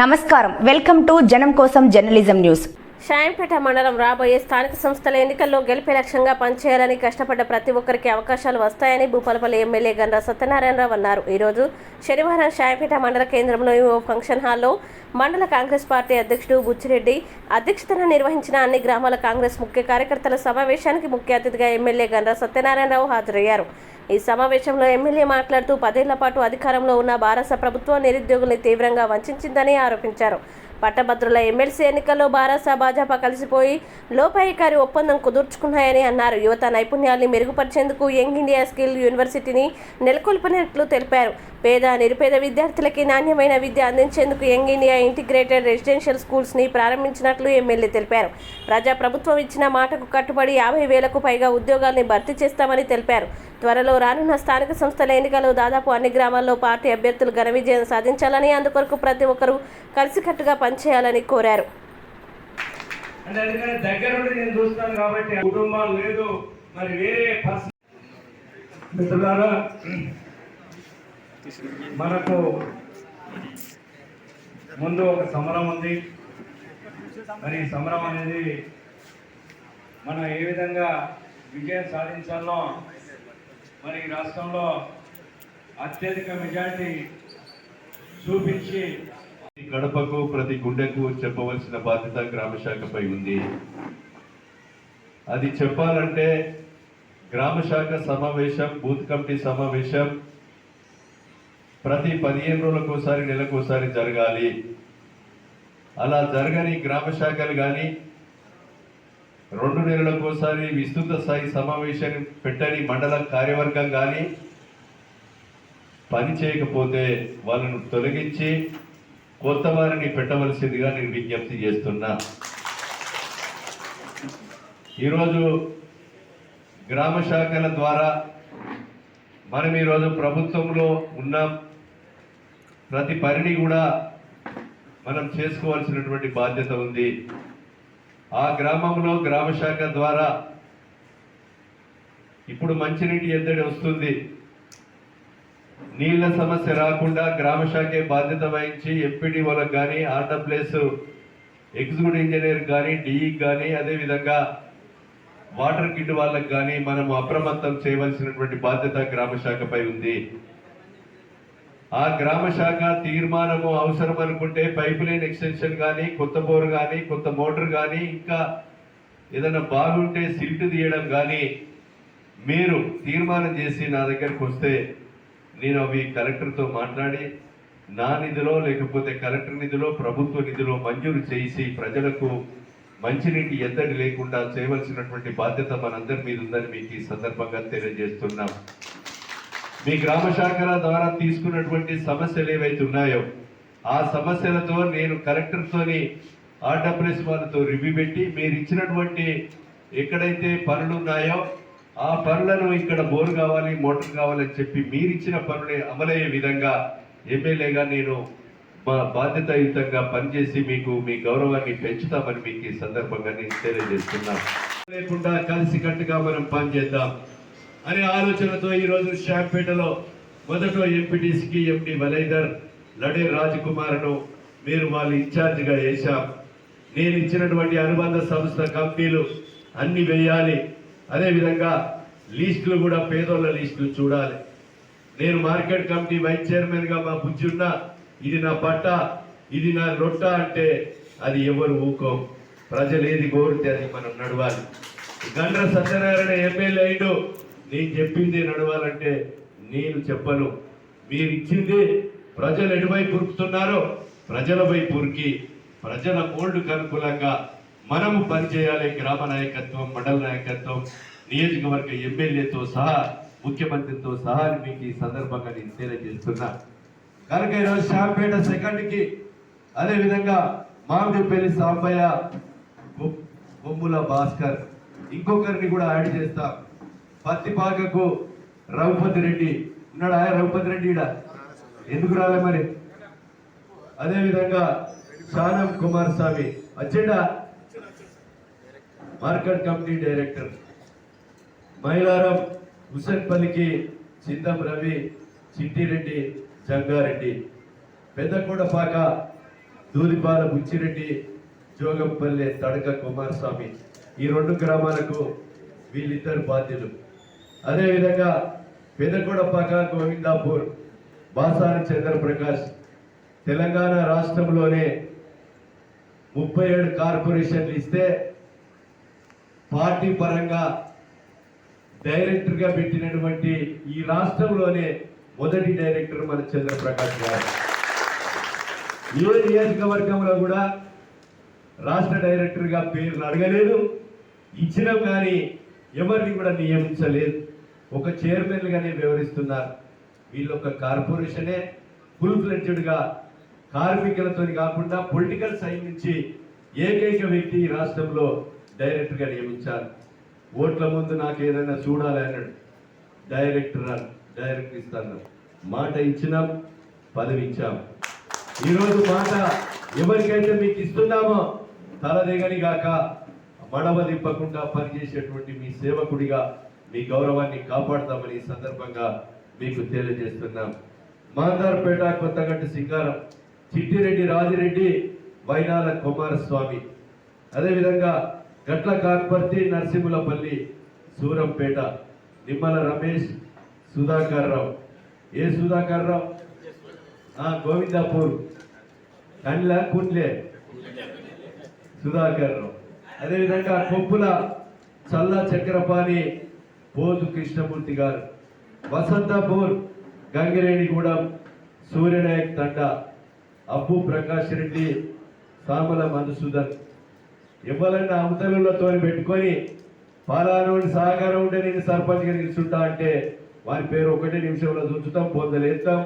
నమస్కారం. Welcome to జనం కోసం జర్నలిజం న్యూస్. షాయంపేట మండలం రాబోయే స్థానిక సంస్థల ఎన్నికల్లో గెలిపే లక్ష్యంగా పనిచేయాలని కష్టపడ్డ ప్రతి ఒక్కరికి అవకాశాలు వస్తాయని భూపాలపల్లి ఎమ్మెల్యే గండ్ర సత్యనారాయణరావు అన్నారు. ఈరోజు శనివారం షాయంపేట మండల కేంద్రంలోని ఓ ఫంక్షన్ హాల్లో మండల కాంగ్రెస్ పార్టీ అధ్యక్షుడు బుచ్చిరెడ్డి అధ్యక్షతన నిర్వహించిన అన్ని గ్రామాల కాంగ్రెస్ ముఖ్య కార్యకర్తల సమావేశానికి ముఖ్య అతిథిగా ఎమ్మెల్యే గండ్ర సత్యనారాయణరావు హాజరయ్యారు. ఈ సమావేశంలో ఎమ్మెల్యే మాట్లాడుతూ పదేళ్ళ పాటు అధికారంలో ఉన్న భారత ప్రభుత్వం నిరుద్యోగుల్ని తీవ్రంగా వంచిందని ఆరోపించారు. పట్టభద్రుల ఎమ్మెల్సీ ఎన్నికల్లో భారత భాజపా కలిసిపోయి లోపాయికారి ఒప్పందం కుదుర్చుకున్నాయని అన్నారు. యువత నైపుణ్యాల్ని మెరుగుపరిచేందుకు యంగ్ ఇండియా స్కిల్ యూనివర్సిటీని నెలకొల్పినట్లు తెలిపారు. పేద నిరుపేద విద్యార్థులకి నాణ్యమైన విద్య అందించేందుకు యంగ్ ఇండియా ఇంటిగ్రేటెడ్ రెసిడెన్షియల్ స్కూల్స్ని ప్రారంభించినట్లు ఎమ్మెల్యే తెలిపారు. ప్రజా ప్రభుత్వం ఇచ్చిన మాటకు కట్టుబడి యాభై వేలకు పైగా ఉద్యోగాల్ని భర్తీ చేస్తామని తెలిపారు. త్వరలో రానున్న స్థానిక సంస్థల ఎన్నికలు దాదాపు అన్ని గ్రామాల్లో పార్టీ అభ్యర్థులు ఘన విజయం సాధించాలని అందుకొరకు ప్రతి ఒక్కరూ కలిసికట్టుగా పనిచేయాలని కోరారు. మనకు ముందు ఒక సమరం ఉంది. మరి సమరం అనేది మనం ఏ విధంగా విజయం సాధించాలో మరి రాష్ట్రంలో అత్యధిక మెజార్టీ చూపించి గడపకు ప్రతి గుండెకు చెప్పవలసిన బాధ్యత గ్రామశాఖపై ఉంది. అది చెప్పాలంటే గ్రామ శాఖ సమావేశం బూత్ కమిటీ సమావేశం ప్రతి పదిహేను రోజులకోసారి నెలకోసారి జరగాలి. అలా జరగని గ్రామ శాఖలు కానీ రెండు నెలలకు ఒకసారి విస్తృత స్థాయి సమావేశాన్ని పెట్టని మండల కార్యవర్గం కానీ పని చేయకపోతే వాళ్ళను తొలగించి కొత్త వారిని పెట్టవలసిందిగా నేను విజ్ఞప్తి చేస్తున్నా. ఈరోజు గ్రామ శాఖల ద్వారా మనం ఈరోజు ప్రభుత్వంలో ఉన్నాం. ప్రతి పనిని కూడా మనం చేసుకోవాల్సినటువంటి బాధ్యత ఉంది. ఆ గ్రామంలో గ్రామ శాఖ ద్వారా ఇప్పుడు మంచినీటి ఎద్దడి వస్తుంది. నీళ్ళ సమస్య రాకుండా గ్రామ శాఖే బాధ్యత వహించి ఎంపీడీ వాళ్ళకి కానీ ఆర్డబ్ల్యూఎస్ ఎగ్జిక్యూటివ్ ఇంజనీర్ కానీ డిఈ కానీ అదేవిధంగా వాటర్ కిట్ వాళ్ళకి కానీ మనం అప్రమత్తం చేయవలసినటువంటి బాధ్యత గ్రామ శాఖపై ఉంది. ఆ గ్రామ శాఖ తీర్మానము అవసరం అనుకుంటే పైప్ లైన్ ఎక్స్టెన్షన్ కానీ కొత్త బోర్ కానీ కొత్త మోటార్ కానీ ఇంకా ఏదైనా బాగుంటే సిల్ట్ తీయడం కానీ మీరు తీర్మానం చేసి నా దగ్గరకు వస్తే నేను అవి కలెక్టర్తో మాట్లాడి నా నిధిలో లేకపోతే కలెక్టర్ నిధిలో ప్రభుత్వ నిధిలో మంజూరు చేసి ప్రజలకు మంచినీటి ఎద్దడి లేకుండా చేయవలసినటువంటి బాధ్యత మనందరి మీద ఉందని మీకు ఈ సందర్భంగా తెలియజేస్తున్నాం. మీ గ్రామ శాఖల ద్వారా తీసుకున్నటువంటి సమస్యలు ఏవైతే ఉన్నాయో ఆ సమస్యలతో నేను కలెక్టర్తోని ఆర్డబ్ల్యూఎస్ వాళ్ళతో రివ్యూ పెట్టి మీరు ఇచ్చినటువంటి ఎక్కడైతే పనులు ఉన్నాయో ఆ పనులను ఇక్కడ బోర్ కావాలి మోటార్ కావాలని చెప్పి మీరు ఇచ్చిన పనులే అమలయ్యే విధంగా ఎమ్మెల్యేగా నేను మా బాధ్యతాయుతంగా పనిచేసి మీకు మీ గౌరవాన్ని పెంచుతామని మీకు ఈ సందర్భంగా నేను తెలియజేస్తున్నాను. లేకుండా కలిసికట్టుగా మనం పనిచేద్దాం. అనే ఆలోచనతో ఈరోజు రోజు షాంపేటలో మొదట ఎంపీటీసీకి ఎండి వలైదర్ లడే రాజకుమార్ను మీరు వాళ్ళు ఇన్ఛార్జిగా వేశాం. నేను ఇచ్చినటువంటి అనుబంధ సంస్థ కంపెనీలు అన్ని వేయాలి. అదేవిధంగా లీస్టులు కూడా పేదోళ్ళ లీస్టులు చూడాలి. నేను మార్కెట్ కమిటీ వైస్ చైర్మన్గా మా బుజ్జి ఇది నా పట్ట ఇది నా రొట్ట అంటే అది ఎవరు ఊకోం. ప్రజలు ఏది కోరితే అది మనం నడవాలి. గండ్ర సత్యనారాయణ ఎమ్మెల్యే అయిండు. నేను చెప్పింది నడవాలంటే నేను చెప్పను. మీరు ఇచ్చింది ప్రజలు ఎటువైపు ఉరుకుతున్నారో ప్రజల వైపు ఉరికి ప్రజల మోల్డ్కు అనుకూలంగా మనము పనిచేయాలి గ్రామ నాయకత్వం మండల నాయకత్వం నియోజకవర్గ ఎమ్మెల్యేతో సహా ముఖ్యమంత్రితో సహా అని మీకు ఈ సందర్భంగా నేను తెలియజేస్తున్నా కనుక ఈరోజు షాంపేట సెకండ్కి అదేవిధంగా మామిడిపల్లి సాంబయ్య బొమ్ముల కొమ్ముల భాస్కర్ ఇంకొకరిని కూడా యాడ్ చేస్తాం. పత్తిపాకకు రఘుపతి రెడ్డి. ఉన్నాడా? రఘుపతి రెడ్డి ఈడ? ఎందుకు రాలే మరి? అదేవిధంగా శానం కుమార్ స్వామి. వచ్చిండా మార్కెట్ కమిటీ డైరెక్టర్. మైలారం హుసేన్పల్లికి చిందం రవి చిట్టిరెడ్డి జంగారెడ్డి. పెద్దకూడపాక దూదిపాల బుచ్చిరెడ్డి జోగంపల్లె తడక కుమారస్వామి ఈ రెండు గ్రామాలకు వీళ్ళిద్దరు బాధ్యులు. అదేవిధంగా పెదకొడపాక గోవిందాపూర్ బాసాని చంద్రప్రకాష్ తెలంగాణ రాష్ట్రంలోనే ముప్పై ఏడు కార్పొరేషన్లు ఇస్తే పార్టీ పరంగా డైరెక్టర్గా పెట్టినటువంటి ఈ రాష్ట్రంలోనే మొదటి డైరెక్టర్ మన చంద్రప్రకాష్ గారు. ఏ నియోజకవర్గంలో కూడా రాష్ట్ర డైరెక్టర్గా పేర్లు అడగలేదు ఇచ్చినాం కానీ ఎవరిని కూడా నియమించలేదు. ఒక చైర్మన్గానే వ్యవహరిస్తున్నారు. వీళ్ళు ఒక కార్పొరేషనే ఫుల్ ఫ్లెడ్జ్డ్గా కార్మికులతో కాకుండా పొలిటికల్ సైడ్ నుంచి ఏకైక వ్యక్తి ఈ రాష్ట్రంలో డైరెక్టర్గా నియమించారు. ఓట్ల ముందు నాకు ఏదైనా చూడాలి అన్నాడు. డైరెక్టర్ డైరెక్టర్ ఇస్తాను. మాట ఇచ్చినాం పదవి ఇచ్చాం. ఈరోజు మాట ఎవరికైతే మీకు ఇస్తున్నామో తలదిగని గాక మడవ తిప్పకుండా పనిచేసేటువంటి మీ సేవకుడిగా మీ గౌరవాన్ని కాపాడతామని ఈ సందర్భంగా మీకు తెలియజేస్తున్నాం. మాందార్పేట కొత్తగట్టు సింగారం చిట్టిరెడ్డి రాజిరెడ్డి వైనాల కుమారస్వామి. అదేవిధంగా గట్ల కాన్పర్తి నరసింహులపల్లి సూరంపేట నిమ్మల రమేష్ సుధాకర్ రావు ఏ సుధాకర్ రావు గోవిందాపూర్. కండ్ల కుండ్లే సుధాకర్ రావు అదేవిధంగా కొప్పుల చల్ల చక్రపాణి బోధు కృష్ణమూర్తి గారు. వసంతపూర్ గంగిరేణిగూడెం సూర్యనాయక్ తండ అబ్బు ప్రకాష్ రెడ్డి సామల మధుసూదన్. ఇవ్వాలన్న అవతలతో పెట్టుకొని పాలానోని సహకారం ఉంటే నేను సర్పంచ్గా నిలుచుంటా అంటే వారి పేరు ఒకటే నిమిషంలో చూచుతాం పొందలేస్తాం